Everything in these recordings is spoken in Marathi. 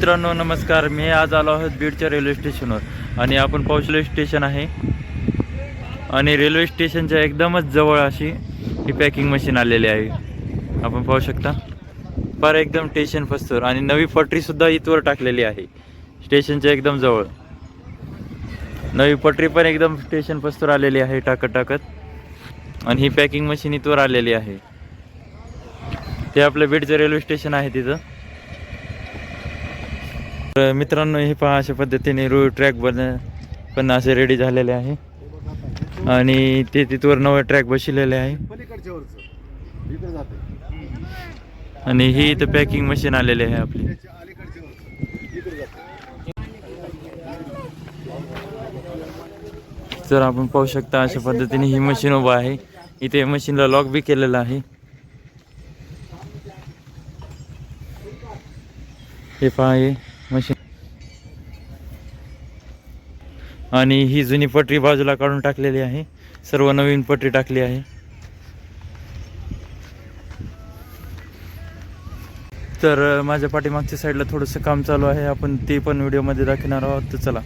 मित्रांनो नमस्कार. मी आज आलो आहोत बीडच्या रेल्वे स्टेशनवर आणि आपण पोहोचलो स्टेशन आहे. आणि रेल्वे स्टेशनच्या एकदमच जवळ अशी ही पॅकिंग मशीन आलेली आहे. आपण पाहू शकता. फार एकदम स्टेशन फस्तोर आणि नवी पटरीसुद्धा इथवर टाकलेली आहे. स्टेशनच्या एकदम जवळ. नवी पटरी पण एकदम स्टेशन पस्तूर आलेली आहे टाकत टाकत आणि ही पॅकिंग मशीन इथवर आलेली आहे. ते आपलं बीडचं रेल्वे स्टेशन आहे तिथं. तर मित्रांनो हे पहा अशा पद्धतीने रोड ट्रॅक बन पण असे रेडी झालेले आहे. आणि ते तिथवर नवे ट्रॅक बसलेले आहे. आणि ही इथं पॅकिंग मशीन आलेली आहे आपली. तर आपण पाहू शकता अशा पद्धतीने ही मशीन उभा आहे. इथे मशीनला लॉक बी केलेलं आहे. हे पहा मशीन. आणि ही जुनी पटरी बाजूला काढून टाकलेली आहे. सर्व नवीन पटरी टाकली आहे. तर माझ्या पाठीमागच्या साईडला थोडंसं काम चालू आहे. आपण ते पण व्हिडिओमध्ये दाखवणार आहोत. तर चला.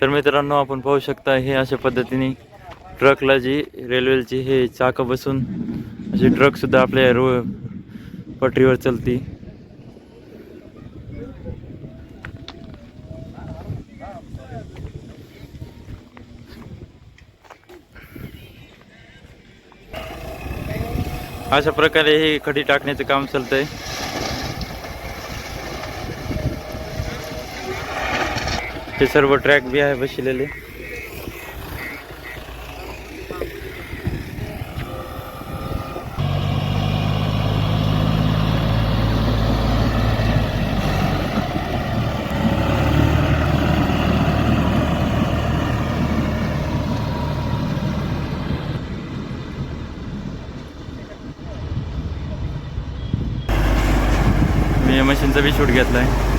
तर मित्रांनो आपण पाहू शकता हे अशा पद्धतीने ट्रकला जी रेल्वेची हे चाकं बसून अशी ट्रकसुद्धा आपल्या रो पटरीवर चलती. अशा प्रकारे हे खडी टाकण्याचं काम चालतंय. हे सर्व ट्रॅक बी आहे बसलेले. मशीनचा बी शूट आहे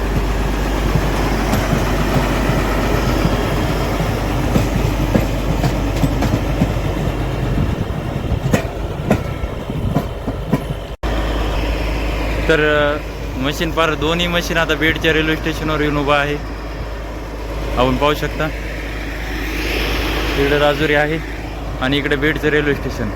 तर मशीन पार दोन्ही मशीन आता बीडच्या रेल्वे स्टेशनवर येऊन उभा आहे. आपण पाहू शकता. इकडे राजुरी आहे आणि इकडे बीडचं रेल्वे स्टेशन.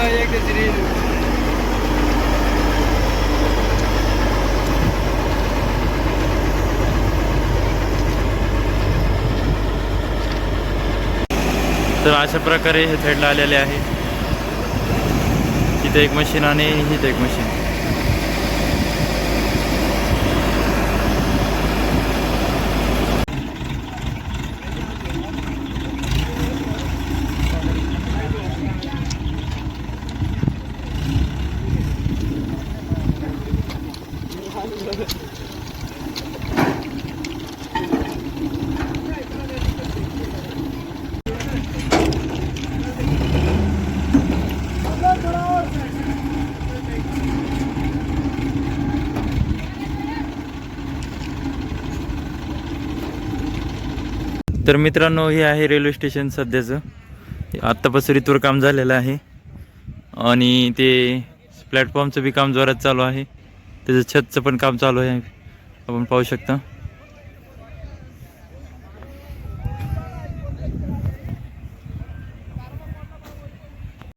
एक त्याची तर अशा प्रकारे हे थेडला आलेले आहे. इथे एक मशीन आणि इथे एक मशीन तर मित्रांनो हे आहे रेल्वे स्टेशन सध्याचं. आत्तापासून काम झालेलं आहे. आणि ते प्लॅटफॉर्मचं बी काम जोरात चालू आहे. त्याचं छतचं पण काम चालू आहे. आपण पाहू शकता.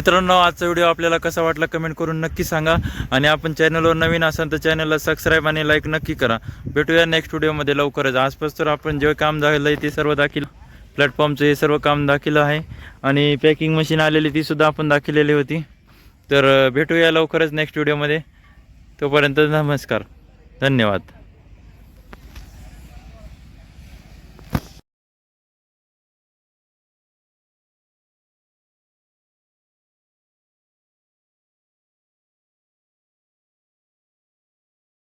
मित्रांनो आजचा व्हिडिओ आपल्याला कसा वाटला कमेंट करून नक्की सांगा. आणि आपण चॅनलवर नवीन असाल तर चॅनलला सबस्क्राईब आणि लाईक नक्की करा. भेटूया नेक्स्ट व्हिडिओमध्ये लवकरच. आजपास तर आपण जे काम झालेलं आहे ते सर्व दाखील प्लॅटफॉर्मचं हे सर्व काम दाखिलं आहे. आणि पॅकिंग मशीन आलेली ती सुद्धा आपण दाखिलेली होती. तर भेटूया लवकरच नेक्स्ट व्हिडिओमध्ये तोपर्यंत नमस्कार. धन्यवाद.